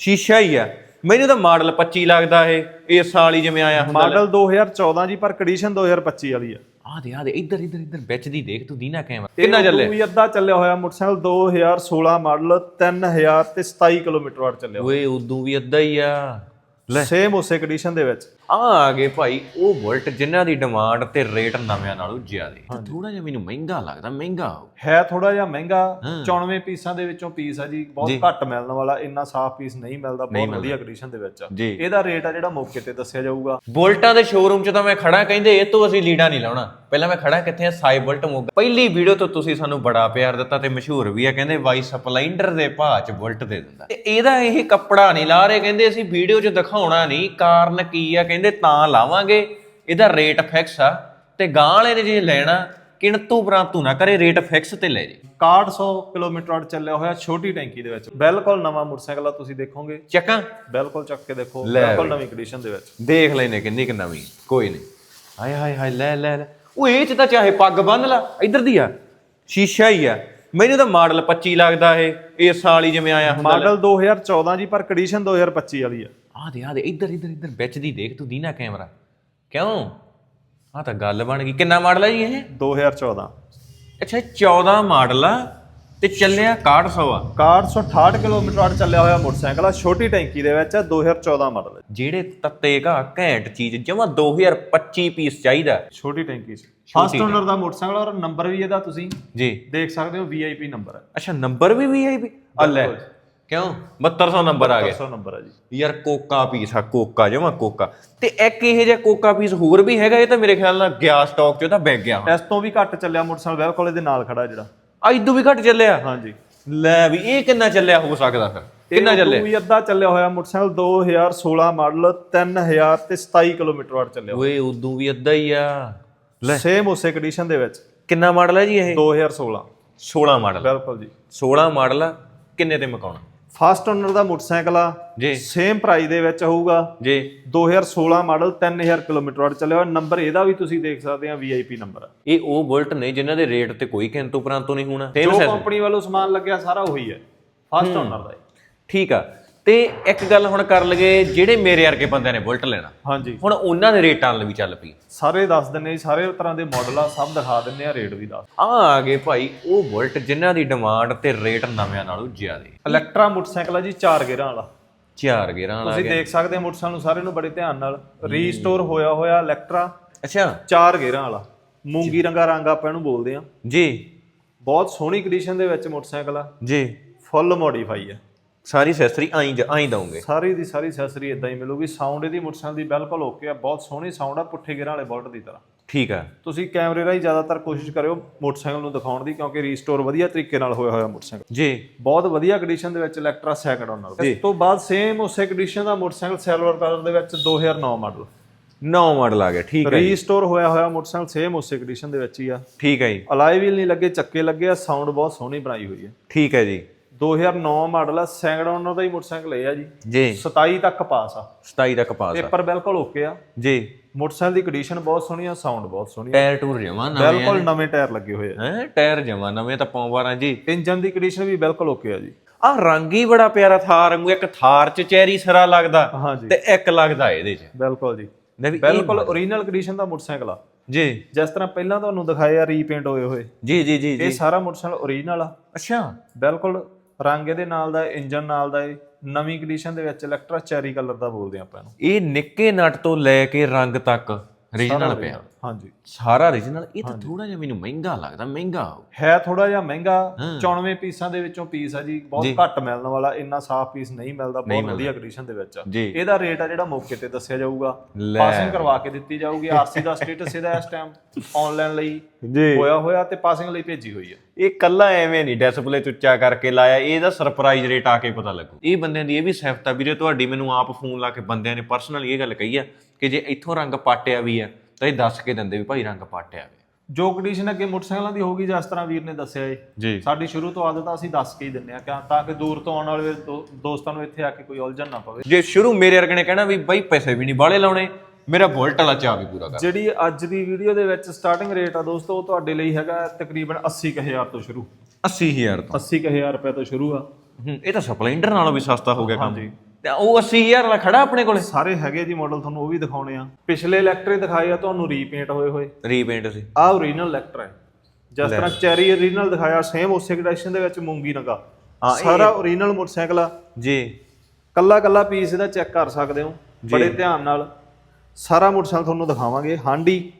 ਸ਼ੀਸ਼ਾ ਹੀ ਆ। ਮੈਨੂੰ ਤਾਂ ਮਾਡਲ 25 ਲੱਗਦਾ ਇਹ ਇਸ ਸਾਲ ਹੀ ਜਿਵੇਂ ਆਇਆ ਹੁੰਦਾ ਮਾਡਲ 2014 ਜੀ ਪਰ ਕੰਡੀਸ਼ਨ 2025 ਵਾਲੀ ਆ। ਆ ਦੇ ਆ ਦੇ ਇੱਧਰ ਇੱਧਰ ਇੱਧਰ ਵਿੱਚ ਦੀ ਦੇਖ ਤੂੰ ਦੀਨਾ ਕੈਮਰਾ ਕਿੰਨਾ ਚੱਲੇ ਵੀ ਅੱਧਾ ਚੱਲਿਆ ਹੋਇਆ ਮੋਟਰਸਾਈਕਲ 2016 ਮਾਡਲ 3000 ਤੇ 27 ਕਿਲੋਮੀਟਰ ਵਾਟ ਚੱਲਿਆ ਓਏ ਉਦੋਂ ਵੀ ਅੱਧਾ ਹੀ ਆ। ਸੇਮ ਉਸੇ ਕੰਡੀਸ਼ਨ ਦੇ ਵਿੱਚ। ਆ ਆ ਗਏ ਭਾਈ ਉਹ ਬੁਲਟ ਜਿਨ੍ਹਾਂ ਦੀ ਡਿਮਾਂਡ ਤੇ ਰੇਟ ਨਵਿਆਂ ਨਾਲੋਂ ਜ਼ਿਆਦਾ। ਥੋੜਾ ਜਿਹਾ ਮੈਨੂੰ ਮਹਿੰਗਾ ਲੱਗਦਾ ਮਹਿੰਗਾ। ਹੈ ਥੋੜਾ ਜਿਹਾ ਮਹਿੰਗਾ 94 ਪੀਸਾਂ ਦੇ ਵਿੱਚੋਂ ਪੀਸ ਆ ਜੀ ਬਹੁਤ ਘੱਟ ਮਿਲਣ ਵਾਲਾ ਇੰਨਾ ਸਾਫ਼ ਪੀਸ ਨਹੀਂ ਮਿਲਦਾ ਬਹੁਤ ਵਧੀਆ ਕੰਡੀਸ਼ਨ ਦੇ ਵਿੱਚ। ਇਹਦਾ ਰੇਟ ਆ ਜਿਹੜਾ ਮੌਕੇ ਤੇ ਦੱਸਿਆ ਜਾਊਗਾ। ਬੁਲਟਾਂ ਦੇ ਸ਼ੋਰੂਮ 'ਚ ਤਾਂ ਮੈਂ ਖੜਾ ਕਹਿੰਦੇ ਇਹ ਤੋਂ ਅਸੀਂ ਲੀੜਾ ਨਹੀਂ ਲਾਉਣਾ। ਪਹਿਲਾਂ ਮੈਂ ਖੜਾ ਕਿੱਥੇ ਆ? ਸਾਈ ਬੁਲਟ ਮੋਗਾ। ਪਹਿਲੀ ਵੀਡੀਓ ਤੋਂ ਤੁਸੀਂ ਸਾਨੂੰ ਬੜਾ ਪਿਆਰ ਦਿੱਤਾ ਤੇ ਮਸ਼ਹੂਰ ਵੀ ਆ ਕਹਿੰਦੇ ਵਾਈ ਸਪਲਾਈਂਡਰ ਦੇ ਭਾਅ 'ਚ ਬੁਲਟ ਦੇ ਦਿੰਦਾ। ਤੇ ਇਹਦਾ ਇਹ ਕੱਪੜਾ ਨਹੀਂ ਲਾ ਰਹੇ ਕਹਿੰਦੇ ਅਸੀਂ ਵੀਡੀਓ 'ਚ ਦਿਖਾਉਣਾ ਨਹੀਂ ਕਾਰਨ ਕੀ ਆ ਕਹਿੰਦੇ ਤਾਂ ਲਾਵਾਂਗੇ ਇਹਦਾ ਰੇਟ ਫਿਕਸ ਆ। ਤੇ ਗਾਂ ਵਾਲੇ ਨੇ ਜੇ ਲੈਣਾ ਕਿਣਤੂ ਪ੍ਰਾਂਤੂ ਨਾ ਕਰੇ ਰੇਟ ਫਿਕਸ ਤੇ ਲੈ ਜੇ। 6100 ਕਿਲੋਮੀਟਰ ਵਾਟ ਚੱਲਿਆ ਹੋਇਆ ਛੋਟੀ ਟੈਂਕੀ ਦੇ ਵਿੱਚ। ਬਿਲਕੁਲ ਨਵਾਂ ਮੋਟਰਸਾਈਕਲ ਆ ਤੁਸੀਂ ਦੇਖੋਗੇ। ਚੱਕਾਂ। ਬਿਲਕੁਲ ਚੱਕ ਕੇ ਦੇਖੋ ਲੈ ਬਿਲਕੁਲ ਨਵੀਂ ਕੰਡੀਸ਼ਨ ਦੇ ਵਿੱਚ। ਦੇਖ ਲੈਨੇ ਕਿੰਨੀ ਕਿ ਨਵੀਂ ਕੋਈ ਨਹੀਂ। ਹਾਏ ਹਾਏ ਹਾਏ ਲੈ ਲੈ ਲੈ। ਉਹ ਇਹ ਚ ਤਾਂ ਚਾਹੇ ਪੱਗ ਬੰਨ ਲਾ ਇੱਧਰ ਦੀ ਆ ਸ਼ੀਸ਼ਾ ਹੀ ਆ। ਮੈਨੂੰ ਤਾਂ ਮਾਡਲ 25 ਲੱਗਦਾ ਇਹ ਇਸ ਸਾਲ ਹੀ ਜਿਵੇਂ ਆਇਆ ਹੁੰਦਾ। ਮਾਡਲ 2014 ਜੀ ਪਰ ਕੰਡੀਸ਼ਨ 2025 ਵਾਲੀ ਆ। ਆ ਦੇ ਆ ਦੇ ਇੱਧਰ ਇੱਧਰ ਇੱਧਰ ਵਿੱਚ ਦੀ ਦੇਖ ਤੂੰ ਦੀਨਾ ਕੈਮਰਾ। ਕਿਉਂ? ਆ ਤਾਂ ਗੱਲ ਬਣ ਗਈ। ਕਿੰਨਾ ਮਾਡਲ ਹੈ ਜੀ ਇਹ? 2014 ਅੱਛਾ ਇਹ 14 ਮਾਡਲ ਆ ਤੇ ਚੱਲਿਆ 6100 ਆ। 6168 ਕਿਲੋਮੀਟਰ ਵਾਟ ਚੱਲਿਆ ਹੋਇਆ ਮੋਟਰਸਾਈਕਲ ਆ ਛੋਟੀ ਟੈਂਕੀ ਦੇ ਵਿੱਚ ਆ 2014 ਮਾਡਲ ਜਿਹੜੇ ਤੱਤੇ ਘਾ ਘੈਂਟ ਚੀਜ਼ ਜਮਾ 2025 ਪੀਸ ਚਾਹੀਦਾ। ਛੋਟੀ ਟੈਂਕੀ ਚ ਫਸਟ ਓਨਰ ਦਾ ਮੋਟਰਸਾਈਕਲ ਔਰ ਨੰਬਰ ਵੀ ਇਹਦਾ ਤੁਸੀਂ ਜੀ। ਦੇਖ ਸਕਦੇ ਹੋ ਵੀਆਈਪੀ ਨੰਬਰ ਹੈ ਅੱਛਾ ਨੰਬਰ ਵੀ ਵੀਆਈਪੀ ਆ ਲੈ ਕਿਉਂ? 7200 ਨੰਬਰ ਆ ਗਿਆ। 100 ਨੰਬਰ ਹੈ ਜੀ। ਯਾਰ ਕੋਕਾ ਪੀਸ ਆ ਕੋਕਾ ਜਮਾ ਕੋਕਾ। ਤੇ ਇੱਕ ਇਹ ਜਿਹਾ ਕੋਕਾ ਪੀਸ ਹੋਰ ਵੀ ਹੈਗਾ? ਇਹ ਤਾਂ ਮੇਰੇ ਖਿਆਲ ਨਾਲ ਗਿਆ ਸਟਾਕ 'ਚ ਉਹ ਤਾਂ ਵਿਕ ਗਿਆ ਇਸ ਤੋਂ ਵੀ ਘੱਟ ਚੱਲਿਆ ਮੋਟਰਸਾਈਕਲ ਬਿਲਕੁਲ ਇਹਦੇ ਨਾਲ ਖੜਾ ਜਿਹੜਾ। ਆ ਇਦੋਂ ਵੀ ਘੱਟ ਚੱਲਿਆ? ਹਾਂਜੀ। ਲੈ ਵੀ ਇਹ ਕਿੰਨਾ ਚੱਲਿਆ ਹੋ ਸਕਦਾ ਫਿਰ? ਕਿੰਨਾ ਚੱਲਿਆ? ਵੀ ਅੱਧਾ ਚੱਲਿਆ ਹੋਇਆ ਮੋਟਰਸਾਈਕਲ 2016 ਮਾਡਲ 3000 ਤੇ 27 ਕਿਲੋਮੀਟਰ ਵਾਟ ਚੱਲਿਆ। ਓਏ ਉਦੋਂ ਵੀ ਅੱਧਾ ਹੀ ਆ। ਸੇਮ ਉਸੇ ਕੰਡੀਸ਼ਨ ਦੇ ਵਿੱਚ। ਕਿੰਨਾ ਮਾਡਲ ਹੈ ਜੀ ਇਹ? 2016 16 ਮਾਡਲ। ਬਿਲਕੁਲ ਜੀ। 16 ਮਾਡਲ ਆ। ਕਿੰਨੇ ਤੇ ਮਕਾਉਣਾ? ਫਸਟ ਓਨਰ ਦਾ ਮੋਟਰਸਾਈਕਲ ਆ ਜੀ। ਸੇਮ ਪ੍ਰਾਈਸ ਦੇ ਵਿੱਚ ਹੋਊਗਾ। ਜੀ। 2016 ਮਾਡਲ 3000 ਕਿਲੋਮੀਟਰ ਵਾਟ ਚੱਲਿਆ ਹੋਇਆ। ਨੰਬਰ ਇਹਦਾ ਵੀ ਤੁਸੀਂ ਦੇਖ ਸਕਦੇ ਆ ਵੀਆਈਪੀ ਨੰਬਰ ਆ। ਇਹ ਉਹ ਬੁਲਟ ਨੇ ਜਿਨ੍ਹਾਂ ਦੇ ਰੇਟ ਤੇ ਕੋਈ ਕਿੰਤੂ ਪਰੰਤੂ ਨਹੀਂ ਹੋਣਾ। ਜੋ ਸੇਮ ਕੰਪਨੀ ਵੱਲੋਂ ਸਮਾਨ ਲੱਗਿਆ ਸਾਰਾ ਉਹੀ ਹੈ। ਫਸਟ ਓਨਰ ਦਾ। ਠੀਕ ਆ। ਤੇ ਇੱਕ ਗੱਲ ਹੁਣ ਕਰ ਲਗੇ ਜਿਹੜੇ ਮੇਰੇ ਵਰਗੇ ਬੰਦਿਆਂ ਨੇ ਬੁਲਟ ਲੈਣਾ ਹਾਂਜੀ। ਹੁਣ ਉਹਨਾਂ ਦੇ ਰੇਟਾਂ ਨਾਲ ਵੀ ਚੱਲ ਪਈ। ਸਾਰੇ ਦੱਸ ਦਿੰਨੇ ਜੀ ਸਾਰੇ ਤਰ੍ਹਾਂ ਦੇ ਮਾਡਲ ਆ ਸਭ ਦਿਖਾ ਦਿੰਨੇ ਆ ਰੇਟ ਵੀ ਦੱਸ। ਆ ਆ ਗਏ ਭਾਈ ਉਹ ਬੁਲਟ ਜਿਨ੍ਹਾਂ ਦੀ ਡਿਮਾਂਡ ਤੇ ਰੇਟ ਨਵਿਆਂ ਨਾਲੋਂ ਜ਼ਿਆਦਾ। ਇਲੈਕਟਰਾ ਮੋਟਰਸਾਈਕਲ ਆ ਜੀ ਚਾਰ ਗੇਅਰਾਂ ਵਾਲਾ। ਚਾਰ ਗੇਰਾਂ ਵਾਲਾ ਤੁਸੀਂ ਦੇਖ ਸਕਦੇ ਹੋ ਮੋਟਰਸਾਈਕਲ ਨੂੰ ਸਾਰੇ ਨੂੰ ਬੜੇ ਧਿਆਨ ਨਾਲ। ਰੀਸਟੋਰ ਹੋਇਆ ਹੋਇਆ ਇਲੈਕਟਰਾ ਅੱਛਾ। ਚਾਰ ਗੇਅਰਾਂ ਵਾਲਾ। ਮੂੰਗੀ ਰੰਗਾ ਰੰਗ ਆਪਾਂ ਇਹਨੂੰ ਬੋਲਦੇ ਆ ਜੀ। ਬਹੁਤ ਸੋਹਣੀ ਕੰਡੀਸ਼ਨ ਦੇ ਵਿੱਚ ਮੋਟਰਸਾਈਕਲ ਆ। ਜੀ। ਫੁੱਲ ਮੋਡੀਫਾਈ ਆ। ਸਾਰੀ ਸੈਸਰੀ ਆਈ ਆਈ ਦਊਂਗੇ। ਸਾਰੀ ਦੀ ਸਾਰੀ ਅਸੈਸਰੀ ਇਦਾਂ ਹੀ ਮਿਲੂਗੀ। ਸਾਊਂਡ ਇਹਦੀ ਮੋਟਰਸਾਈਕਲ ਦੀ ਬਿਲਕੁਲ ਓਕੇ ਆ ਬਹੁਤ ਸੋਹਣੀ ਸਾਊਂਡ ਆ ਪੁੱਠੇ ਗੇਅਰਾਂ ਵਾਲੇ ਬੁਲਟ ਦੀ ਤਰ੍ਹਾਂ। ਠੀਕ ਆ। ਤੁਸੀਂ ਕੈਮਰੇ ਰਾਹੀਂ ਜ਼ਿਆਦਾਤਰ ਕੋਸ਼ਿਸ਼ ਕਰਿਓ ਮੋਟਰਸਾਈਕਲ ਨੂੰ ਦਿਖਾਉਣ ਦੀ ਕਿਉਂਕਿ ਰੀਸਟੋਰ ਵਧੀਆ ਤਰੀਕੇ ਨਾਲ ਹੋਇਆ ਹੋਇਆ ਮੋਟਰਸਾਈਕਲ। ਜੀ। ਬਹੁਤ ਵਧੀਆ ਕੰਡੀਸ਼ਨ ਦੇ ਵਿੱਚ ਇਲੈਕਟਰਾ ਸੈਕਿੰਡ ਓਨਰ ਇਸ ਤੋਂ ਬਾਅਦ ਸੇਮ ਉਸੇ ਕੰਡੀਸ਼ਨ ਦਾ ਮੋਟਰਸਾਈਕਲ ਸਿਲਵਰ ਕਲਰ ਦੇ ਵਿੱਚ 2009 ਮਾਡਲ ਨੌ ਮਾਡਲ ਆ ਗਿਆ ਠੀਕ ਹੈ ਰੀਸਟੋਰ ਹੋਇਆ ਹੋਇਆ ਮੋਟਰਸਾਈਕਲ ਸੇਮ ਉਸੇ ਕੰਡੀਸ਼ਨ ਦੇ ਵਿੱਚ ਹੀ ਆ। ਠੀਕ ਹੈ ਜੀ। ਅਲਾਈ ਵੀਲ ਨਹੀਂ ਲੱਗੇ ਚੱਕੇ ਲੱਗੇ ਆ ਸਾਊਂਡ ਬਹੁਤ ਸੋਹਣੀ ਬਣਾਈ ਹੋਈ ਹੈ ਠੀਕ ਹੈ ਜੀ। 2009 ਮਾਡਲ ਆ ਸੈਕਿੰਡ ਓਨਰ ਦਾ ਹੀ ਮੋਟਰਸਾਈਕਲ ਇਹ ਆ ਜੀ। ਜੀ। 27 ਤੱਕ ਪਾਸ ਆ। 27 ਤੱਕ ਪਾਸ ਆ। ਪੇਪਰ ਬਿਲਕੁਲ ਓਕੇ ਆ। ਜੀ। ਮੋਟਰਸਾਈਕਲ ਦੀ ਕੰਡੀਸ਼ਨ ਬਹੁਤ ਸੋਹਣੀ ਆ ਸਾਊਂਡ ਬਹੁਤ ਸੋਹਣੀ ਆ। ਟਾਇਰ ਟੂਰ ਜਮਾ ਨਵੇਂ ਬਿਲਕੁਲ ਨਵੇਂ ਟਾਇਰ ਲੱਗੇ ਹੋਏ ਆ। ਹੈ ਟਾਇਰ ਜਮਾ ਨਵੇਂ ਤਾਂ ਪੌਂ ਵਾਰਾਂ ਜੀ। ਇੰਜਨ ਦੀ ਕੰਡੀਸ਼ਨ ਵੀ ਬਿਲਕੁਲ ਓਕੇ ਆ ਜੀ। ਆ ਰੰਗ ਹੀ ਬੜਾ ਪਿਆਰਾ ਥਾਰ ਵਾਂਗੂ ਇੱਕ ਥਾਰ ਚ ਚੈਰੀ ਸਰਾ ਲੱਗਦਾ ਤੇ ਇੱਕ ਲੱਗਦਾ ਇਹਦੇ ਚ। ਬਿਲਕੁਲ ਜੀ। ਬਿਲਕੁਲ ਓਰੀਜਨਲ ਕੰਡੀਸ਼ਨ ਦਾ ਮੋਟਰਸਾਈਕਲ ਆ। ਜੀ। ਜਿਸ ਤਰ੍ਹਾਂ ਪਹਿਲਾਂ ਤੁਹਾਨੂੰ ਦਿਖਾਏ ਆ ਰੀਪੇਂਟ ਹੋਏ ਹੋਏ। ਜੀ ਜੀ ਜੀ ਇਹ ਸਾਰਾ ਮੋਟਰਸਾਈਕਲ ਓਰੀਜਨਲ ਆ। ਅੱਛਾ। ਬਿਲਕੁਲ ਰੰਗ ਇਹਦੇ ਨਾਲ ਦਾ ਇੰਜਨ ਨਾਲ ਦਾ ਇਹ ਨਵੀਂ ਕੰਡੀਸ਼ਨ ਦੇ ਵਿੱਚ ਇਲੈਕਟਰਾ ਚੈਰੀ ਕਲਰ ਦਾ ਬੋਲਦੇ ਆਪਾਂ ਇਹਨੂੰ। ਇਹ ਨਿੱਕੇ ਨਟ ਤੋਂ ਲੈ ਕੇ ਰੰਗ ਤੱਕ ਰੀਜਨਲ ਪਿਆ। ਹਾਂਜੀ। ਸਾਰਾ ਰੀਜਨਲ ਇਹ ਤਾਂ ਥੋੜਾ ਜਿਹਾ ਮੈਨੂੰ ਮਹਿੰਗਾ ਲੱਗਦਾ ਮਹਿੰਗਾ। ਹੈ ਥੋੜਾ ਜਿਹਾ ਮਹਿੰਗਾ 94 ਪੀਸਾਂ ਦੇ ਵਿੱਚੋਂ ਪੀਸ ਆ ਜੀ ਬਹੁਤ ਘੱਟ ਮਿਲਣ ਵਾਲਾ ਇੰਨਾ ਸਾਫ਼ ਪੀਸ ਨਹੀਂ ਮਿਲਦਾ ਬਹੁਤ ਵਧੀਆ ਕੰਡੀਸ਼ਨ ਦੇ ਵਿੱਚ ਆ। ਇਹਦਾ ਰੇਟ ਆ ਜਿਹੜਾ ਮੌਕੇ ਤੇ ਦੱਸਿਆ ਜਾਊਗਾ। ਪਾਸਿੰਗ ਕਰਵਾ ਕੇ ਦਿੱਤੀ ਜਾਊਗੀ ਆਰਸੀ ਦਾ ਸਟੇਟਸ ਇਹਦਾ ਇਸ ਟਾਈਮ ਆਨਲਾਈਨ ਲਈ ਹੋਇਆ ਹੋਇਆ ਤੇ ਪਾਸਿੰਗ ਲਈ ਭੇਜੀ ਹੋਈ ਹੈ ਇਹ ਕੱਲਾ ਐਵੇਂ ਨਹੀਂ ਡਿਸਪਲੇ ਚ ਉੱਚਾ ਕਰਕੇ ਲਾਇਆ ਇਹਦਾ ਸਰਪ੍ਰਾਈਜ਼ ਰੇਟ ਆ ਕੇ ਪਤਾ ਲੱਗੂ। ਇਹ ਬੰਦਿਆਂ ਦੀ ਇਹ ਵੀ ਸਿਫਤ ਆ ਵੀਰੇ ਤੁਹਾਡੀ ਮੈਨੂੰ ਆਪ ਫੋਨ ਲਾ ਕੇ ਬੰਦਿਆਂ ਨੇ ਪਰਸਨਲੀ ਇਹ ਗੱਲ ਕਹੀ ਆ ਕਿ ਜੇ ਇੱਥੋਂ ਰੰਗ ਪਾਟਿਆ ਵੀ ਆ ਤਾਂ ਇਹ ਦੱਸ ਕੇ ਦਿੰਦੇ ਵੀ ਭਾਈ ਰੰਗ ਪਾਟਿਆ ਵੇ। ਜੋ ਕੰਡੀਸ਼ਨ ਅੱਗੇ ਮੋਟਰਸਾਈਕਲਾਂ ਦੀ ਹੋਊਗੀ ਜਿਸ ਤਰ੍ਹਾਂ ਵੀਰ ਨੇ ਦੱਸਿਆ ਏ। ਜੀ। ਸਾਡੀ ਸ਼ੁਰੂ ਤੋਂ ਆਦਤ ਆ ਅਸੀਂ ਦੱਸ ਕੇ ਹੀ ਦਿੰਨੇ ਆ ਕਿ ਤਾਂ ਕਿ ਦੂਰ ਤੋਂ ਆਉਣ ਵਾਲੇ ਦੋ- ਦੋਸਤਾਂ ਨੂੰ ਇੱਥੇ ਆ ਕੇ ਕੋਈ ਉਲਝਣ ਨਾ ਪਵੇ। ਜੇ ਸ਼ੁਰੂ ਮੇਰੇ ਵਰਗੇ ਨੇ ਕਹਿਣਾ ਵੀ ਬਾਈ ਪੈਸੇ ਵੀ ਨਹੀਂ ਬਾਲੇ ਲਾਉਣੇ ਮੇਰਾ ਬੁਲਟ ਵਾਲਾ ਚਾਹ ਵੀ ਪੂਰਾ ਕਰ। ਜਿਹੜੀ ਅੱਜ ਦੀ ਵੀਡੀਓ ਦੇ ਵਿੱਚ ਸਟਾਰਟਿੰਗ ਰੇਟ ਆ ਦੋਸਤੋ ਉਹ ਤੁਹਾਡੇ ਲਈ ਹੈਗਾ ਤਕਰੀਬਨ 80000 ਤੋਂ ਸ਼ੁਰੂ। 80000 ਤੋਂ। 80000 ਰੁਪਏ ਤੋਂ ਸ਼ੁਰੂ ਆ। ਹੂੰ, ਇਹ ਤਾਂ ਸਪਲੈਂਡਰ ਨਾਲੋਂ ਵੀ ਸਸਤਾ ਹੋ ਗਿਆ ਕੰਮ। ਹਾਂਜੀ। ਤੇ ਉਹ 80000 ਵਾਲਾ ਖੜਾ ਆਪਣੇ ਕੋਲੇ। ਸਾਰੇ ਹੈਗੇ ਜੀ ਮਾਡਲ ਤੁਹਾਨੂੰ ਉਹ ਵੀ ਦਿਖਾਉਣੇ ਆ। ਪਿਛਲੇ ਇਲੈਕਟ੍ਰਿਕ ਦਿਖਾਏ ਆ ਤੁਹਾਨੂੰ ਰੀਪੇਂਟ ਹੋਏ ਹੋਏ। ਰੀਪੇਂਟ ਸੀ। ਆਹ ਓਰੀਜਨਲ ਇਲੈਕਟਰ ਹੈ। ਜਿਸ ਤਰ੍ਹਾਂ ਚੈਰੀ ਓਰੀਜਨਲ ਦਿਖਾਇਆ ਸੇਮ ਉਸੇ ਕੰਡੀਸ਼ਨ ਦੇ ਵਿੱਚ ਮੂੰਗੀ ਨਗਾ ਸਾਰਾ ਓਰੀਜਨਲ ਮੋਟਰਸਾਈਕਲ ਆ। ਜੀ। ਕੱਲਾ ਕੱਲਾ ਪੀਸ ਇਹਦਾ ਚੈੱਕ ਕਰ ਸਕਦੇ ਹੋ। ਬੜੇ ਧਿਆਨ ਨਾਲ। ਸਾਰਾ ਮੋਟਰਸਾਈਕਲ ਤੁਹਾਨੂੰ ਦਿਖਾਵਾਂਗੇ। ਹਾਂਡੀ।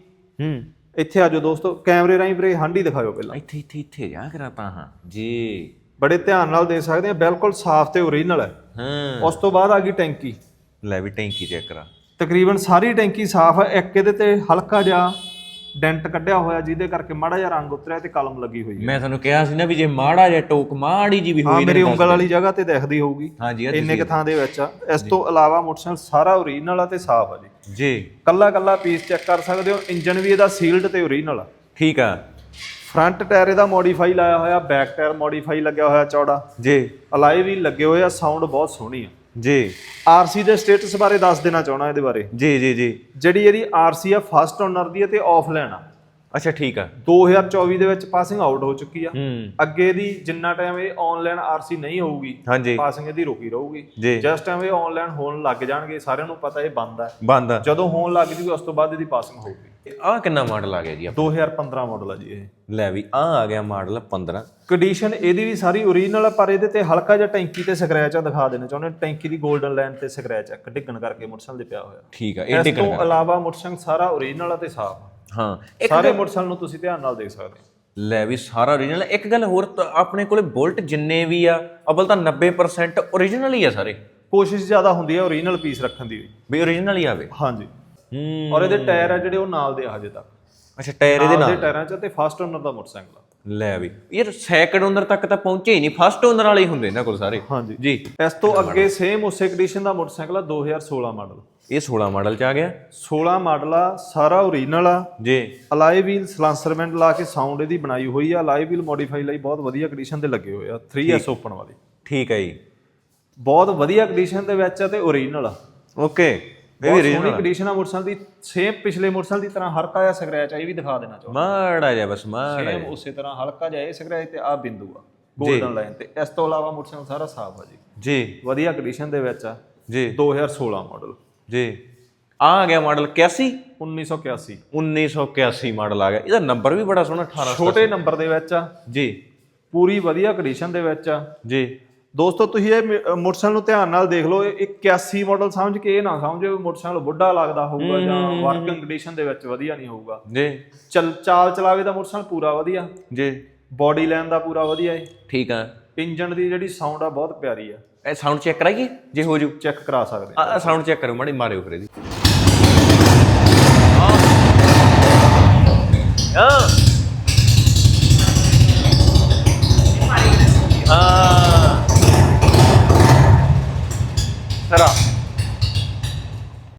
ਹੂੰ। ਇੱਥੇ ਆਜੋ ਦੋਸਤੋ। ਕੈਮਰੇ ਰਾਹੀਂ ਵੀਰੇ ਹਾਂਡੀ ਦਿਖਾਓ ਪਹਿਲਾਂ। ਇੱਥੇ ਇੱਥੇ ਇੱਥੇ ਜਾ ਕਰ ਆਪਾਂ ਹਾਂ। ਜੀ। ਬੜੇ ਧਿਆਨ ਨਾਲ ਦੇਖ ਸਕਦੇ ਆ ਬਿਲਕੁਲ ਸਾਫ਼ ਤੇ ਓਰੀਜਨਲ ਹੈ। ਹਾਂ। ਉਸ ਤੋਂ ਬਾਅਦ ਆ ਗਈ ਟੈਂਕੀ। ਲੈ ਵੀ ਟੈਂਕੀ ਚੈੱਕ ਕਰਾ। ਤਕਰੀਬਨ ਸਾਰੀ ਟੈਂਕੀ ਸਾਫ਼ ਹੈ ਇੱਕ ਇਹਦੇ ਤੇ ਹਲਕਾ ਜਿਹਾ ਡੈਂਟ ਕੱਢਿਆ ਹੋਇਆ ਜਿਹਦੇ ਕਰਕੇ ਮਾੜਾ ਜਿਹਾ ਰੰਗ ਉਤਰਿਆ ਤੇ ਕਲਮ ਲੱਗੀ ਹੋਈ ਹੈ। ਮੈਂ ਤੁਹਾਨੂੰ ਕਿਹਾ ਸੀ ਨਾ ਵੀ ਜੇ ਮਾੜਾ ਜਿਹਾ ਟੋਕ ਮਾੜੀ ਜੀ ਵੀ ਹਾਂ ਹੋਈ ਮੇਰੀ ਉਂਗਲ ਵਾਲੀ ਜਗ੍ਹਾ ਤੇ ਦਿਖਦੀ ਹੋਊਗੀ ਹਾਂਜੀ ਇਹ ਇੰਨੇ ਕ ਥਾਂ ਦੇ ਵਿੱਚ ਆ। ਇਸ ਤੋਂ ਇਲਾਵਾ ਮੋਟਰਸਾਈਕਲ ਸਾਰਾ ਓਰੀਜਨਲ ਆ ਤੇ ਸਾਫ਼ ਆ ਜੀ। ਜੀ। ਕੱਲਾ ਕੱਲਾ ਪੀਸ ਚੈੱਕ ਕਰ ਸਕਦੇ ਹੋ ਇੰਜਨ ਵੀ ਇਹਦਾ ਸੀਲਡ ਤੇ ਓਰੀਜਨਲ ਆ। ਠੀਕ ਆ। ਫਰੰਟ ਟਾਇਰ ਇਹਦਾ ਮੋਡੀਫਾਈ ਲਾਇਆ ਹੋਇਆ ਬੈਕ ਟਾਇਰ ਮੋਡੀਫਾਈ ਲੱਗਿਆ ਹੋਇਆ ਚੌੜਾ। ਜੀ। ਅਲਾਈ ਵੀ ਲੱਗੇ ਹੋਏ ਆ ਸਾਊਂਡ ਬਹੁਤ ਸੋਹਣੀ ਆ। ਜੀ। ਆਰਸੀ ਦੇ ਸਟੇਟਸ ਬਾਰੇ ਦੱਸ ਦੇਣਾ ਚਾਹਣਾ ਇਹਦੇ ਬਾਰੇ। ਜੀ ਜੀ ਜੀ। ਜਿਹੜੀ ਇਹਦੀ ਆਰਸੀ ਆ ਫਸਟ ਓਨਰ ਦੀ ਹੈ ਤੇ ਆਫਲਾਈਨ ਆ। ਅੱਛਾ ਠੀਕ ਆ। 2024 ਦੇ ਵਿੱਚ ਪਾਸਿੰਗ ਆਊਟ ਹੋ ਚੁੱਕੀ ਆ। ਅੱਗੇ ਦੀ ਜਿੰਨਾ ਟਾਈਮ ਇਹ ਆਨਲਾਈਨ ਆਰਸੀ ਨਹੀਂ ਹੋਊਗੀ ਪਾਸਿੰਗ ਇਹਦੀ ਰੁਕੀ ਰਹੂਗੀ। ਜਿਸ ਟਾਈਮ ਇਹ ਆਨਲਾਈਨ ਹੋਣ ਲੱਗ ਜਾਣਗੇ ਸਾਰਿਆਂ ਨੂੰ ਪਤਾ ਇਹ ਬੰਦ ਹੈ ਬੰਦ ਆ। ਜਦੋਂ ਹੋਣ ਲੱਗ ਜੂਗੀ ਉਸ ਤੋਂ ਬਾਅਦ ਇਹਦੀ ਪਾਸਿੰਗ ਹੋਊਗੀ। ਆਹ ਕਿੰਨਾ ਮਾਡਲ ਆ ਗਿਆ ਜੀ ਆਪਣਾ? 2015 ਮਾਡਲ ਆ ਜੀ ਇਹ। ਲੈ ਵੀ ਆ ਆ ਗਿਆ ਮਾਡਲ 15 ਕੰਡੀਸ਼ਨ ਇਹਦੀ ਵੀ ਸਾਰੀ ਆ ਪਰ ਇਹਦੇ ਤੇ ਹਲਕਾ ਜਿਹਾ ਟੈਂਕੀ ਤੇ ਸਕ੍ਰੈਚ ਆ ਦਿਖਾ ਦੇਣਾ ਚਾਹੁੰਦੇ ਟੈਂਕੀ ਦੀ 골ਡਨ ਲਾਈਨ ਤੇ ਸਕ੍ਰੈਚ ਆ ਡਿੱਗਣ ਕਰਕੇ ਮੋਟਰਸਾਈਕਲ ਦੇ ਪਿਆ ਹੋਇਆ। ਠੀਕ ਆ ਇਹ ਇਸ ਟਿਕਟ ਤੋਂ ਇਲਾਵਾ ਮੋਟਰਸਾਈਕਲ ਸਾਰਾ ਆ ਤੇ ਸਾਫ਼ ਆ। ਹਾਂ ਸਾਰੇ ਮੋਟਰਸਾਈਕਲ ਨੂੰ ਤੁਸੀਂ ਧਿਆਨ ਨਾਲ ਦੇਖ ਸਕਦੇ ਹੋ। ਲੈ ਵੀ ਸਾਰਾ ਓਰੀਜਨਲ ਇੱਕ ਗੱਲ ਹੋਰ ਤਾਂ ਆਪਣੇ ਕੋਲੇ ਬੁਲਟ ਜਿੰਨੇ ਵੀ ਆ ਅਵਲ ਤਾਂ 90% ਓਰੀਜਨਲ ਹੀ ਆ ਸਾਰੇ। ਕੋਸ਼ਿਸ਼ ਜ਼ਿਆਦਾ ਹੁੰਦੀ ਹੈ ਓਰੀਜਨਲ ਪੀਸ ਰੱਖਣ ਦੀ ਵੀ। ਓਰੀਜਨਲ ਹੀ ਆਵੇ। ਹਾਂਜੀ। ਹੂੰ। ਔਰ ਇਹਦੇ ਟਾਇਰ ਆ ਜਿਹੜੇ ਉਹ ਨਾਲ ਦੇ ਆ ਹਜੇ ਤੱਕ। ਅੱਛਾ ਟਾਇਰ ਇਹਦੇ ਨਾਲ ਦੇ ਟਾਇਰਾਂ 'ਚ ਤੇ ਫਸਟ ਓਨਰ ਦਾ ਮੋਟਰਸਾਈਕਲ ਆ। ਲੈ ਵੀ। ਯਾਰ ਸੈਕਿੰਡ ਓਨਰ ਤੱਕ ਤਾਂ ਪਹੁੰਚੇ ਹੀ ਨਹੀਂ। ਫਸਟ ਓਨਰ ਵਾਲੇ ਹੀ ਹੁੰਦੇ ਇਹਨਾਂ ਕੋਲ ਸਾਰੇ। ਹਾਂਜੀ। ਜੀ। ਇਸ ਤੋਂ ਅੱਗੇ ਸੇਮ ਉਸੇ ਕੰਡੀਸ਼ਨ ਦਾ ਮੋਟਰਸਾਈਕਲ ਆ 2016 ਮਾਡਲ ਇਹ 16 ਮਾਡਲ ਚ ਆ ਗਿਆ? 16 ਮਾਡਲ ਆ ਸਾਰਾ ਓਰੀਜਨਲ ਆ। ਜੀ। ਅਲਾਈ ਵੀਲ ਸਲਾਂਸਰਮੈਂਟ ਲਾ ਕੇ ਸਾਊਂਡ ਇਹਦੀ ਬਣਾਈ ਹੋਈ ਆ। ਅਲਾਈ ਵੀਲ ਮੋਡੀਫਾਈ ਲਈ ਬਹੁਤ ਵਧੀਆ ਕੰਡੀਸ਼ਨ ਦੇ ਲੱਗੇ ਹੋਏ ਆ 3S ਓਪਨ ਵਾਲੇ। ਠੀਕ ਹੈ ਜੀ। ਬਹੁਤ ਵਧੀਆ ਕੰਡੀਸ਼ਨ ਦੇ ਵਿੱਚ ਆ ਤੇ ਓਰੀਜਨਲ ਆ। ਓਕੇ ਬਹੁਤ ਸੋਹਣੀ ਕੰਡੀਸ਼ਨ ਆ ਮੋਟਰਸਾਈਕਲ ਦੀ। ਸੇਮ ਪਿਛਲੇ ਮੋਟਰਸਾਈਕਲ ਦੀ ਤਰ੍ਹਾਂ ਹਲਕਾ ਜਿਹਾ ਸਕ੍ਰੈਚ ਆ ਇਹ ਵੀ ਦਿਖਾ ਦੇਣਾ ਚਾਹੁੰਦਾ ਮਾੜਾ ਜਿਹਾ ਬਸ ਮਾੜਾ ਸੇਮ ਉਸੇ ਤਰ੍ਹਾਂ ਹਲਕਾ ਜਿਹਾ ਇਹ ਸਕ੍ਰੈਚ ਤੇ ਆ ਬਿੰਦੂ ਆ 골ਡਨ ਲਾਈਨ ਤੇ। ਇਸ ਤੋਂ ਇਲਾਵਾ ਮੋਟਰਸਾਈਕਲ ਸਾਰਾ ਸਾਫ਼ ਆ ਜੀ। ਜੀ। ਵਧੀਆ ਕੰਡੀਸ਼ਨ ਦੇ ਵਿੱਚ ਆ। ਜੀ। 2016 ਮਾਡਲ ਜੀ। ਆ ਆ ਗਿਆ ਮਾਡਲ 81 1981 1981 ਮਾਡਲ ਆ ਗਿਆ। ਇਹਦਾ ਨੰਬਰ ਵੀ ਬੜਾ ਸੋਹਣਾ 18 ਛੋਟੇ ਨੰਬਰ ਦੇ ਵਿੱਚ ਆ। ਜੀ। ਪੂਰੀ ਵਧੀਆ ਕੰਡੀਸ਼ਨ ਦੇ ਵਿੱਚ ਆ। ਜੀ। ਦੋਸਤੋ ਤੁਸੀਂ ਇਹ ਮੋਟਰਸਾਈਕਲ ਨੂੰ ਧਿਆਨ ਨਾਲ ਦੇਖ ਲਓ ਇਹ 81 ਮਾਡਲ ਸਮਝ ਕੇ ਇਹ ਨਾ ਸਮਝੋ ਮੋਟਰਸਾਈਕਲ ਬੁੱਢਾ ਲੱਗਦਾ ਹੋਊਗਾ ਜਾਂ ਵਰਕਿੰਗ ਕੰਡੀਸ਼ਨ ਦੇ ਵਿੱਚ ਵਧੀਆ ਨਹੀਂ ਹੋਊਗਾ। ਜੀ। ਚਲ ਚਾਲ ਚਲਾਵੇ ਦਾ ਮੋਟਰਸਾਈਕਲ ਪੂਰਾ ਵਧੀਆ। ਜੀ। ਬਾਡੀ ਲਾਈਨ ਦਾ ਪੂਰਾ ਵਧੀਆ ਹੈ ਠੀਕ ਆ। ਇੰਜਨ ਦੀ ਜਿਹੜੀ ਸਾਊਂਡ ਆ ਬਹੁਤ ਪਿਆਰੀ ਆ। ਇਹ ਸਾਊਂਡ ਚੈੱਕ ਕਰਾਈਏ? ਜੇ ਹੋ ਜੂ। ਚੈੱਕ ਕਰਾ ਸਕਦੇ ਆ। ਸਾਊਂਡ ਚੈੱਕ ਕਰੋ ਮਾੜੀ ਮਾਰਿਓ ਫਿਰ ਇਹਦੀ। ਆ ਆ Tara.